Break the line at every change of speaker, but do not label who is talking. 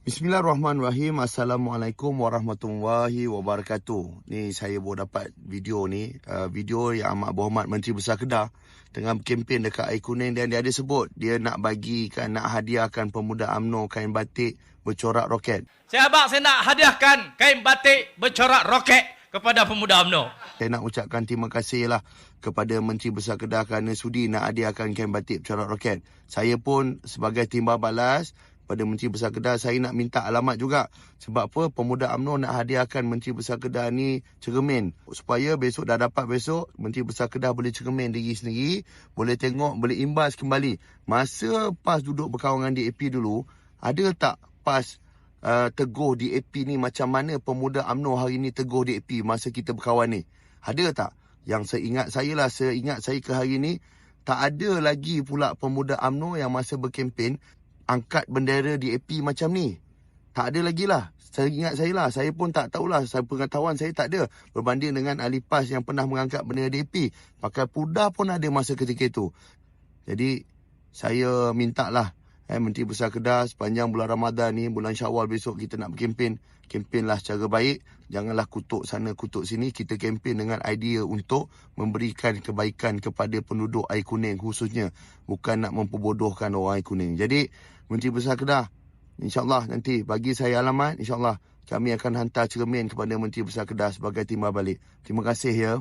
Bismillahirrahmanirrahim. Assalamualaikum warahmatullahi wabarakatuh. Ni saya baru dapat video ni. Uh, video yang amat berhormat Menteri Besar Kedah tengah kempen dekat air kuning dan dia ada sebut dia nak bagikan, nak hadiahkan pemuda AMNO kain batik bercorak roket.
Saya abang saya nak hadiahkan kain batik bercorak roket kepada pemuda UMNO.
Saya nak ucapkan terima kasih lah kepada Menteri Besar Kedah kerana sudi nak hadiahkan kain batik bercorak roket. Saya pun sebagai timbal balas pada Menteri Besar Kedah. Saya nak minta alamat juga. Sebab apa? Pemuda UMNO nak hadiahkan Menteri Besar Kedah ni cermin. Supaya besok dah dapat besok Menteri Besar Kedah boleh cermin diri sendiri. Boleh tengok boleh imbas kembali. Masa PAS duduk berkawan dengan DAP dulu ada tak PAS uh, teguh DAP ni macam mana pemuda UMNO hari ni teguh DAP masa kita berkawan ni? Ada tak? Yang saya ingat saya lah saya ingat saya ke hari ni tak ada lagi pula pemuda UMNO yang masa berkempen angkat bendera DAP macam ni. Tak ada lagi lah. Saya ingat saya lah. Saya pun tak tahulah. Saya pengetahuan saya tak ada. Berbanding dengan ahli PAS yang pernah mengangkat bendera DAP. Pakai puda pun ada masa ketika itu. Jadi, saya minta lah. Eh, Menteri Besar Kedah sepanjang bulan Ramadan ni, bulan Syawal besok kita nak berkempen. Kempenlah secara baik. Janganlah kutuk sana, kutuk sini. Kita kempen dengan idea untuk memberikan kebaikan kepada penduduk air kuning khususnya. Bukan nak memperbodohkan orang air kuning. Jadi, Menteri Besar Kedah, insyaAllah nanti bagi saya alamat, insyaAllah kami akan hantar cermin kepada Menteri Besar Kedah sebagai timbal balik. Terima kasih ya.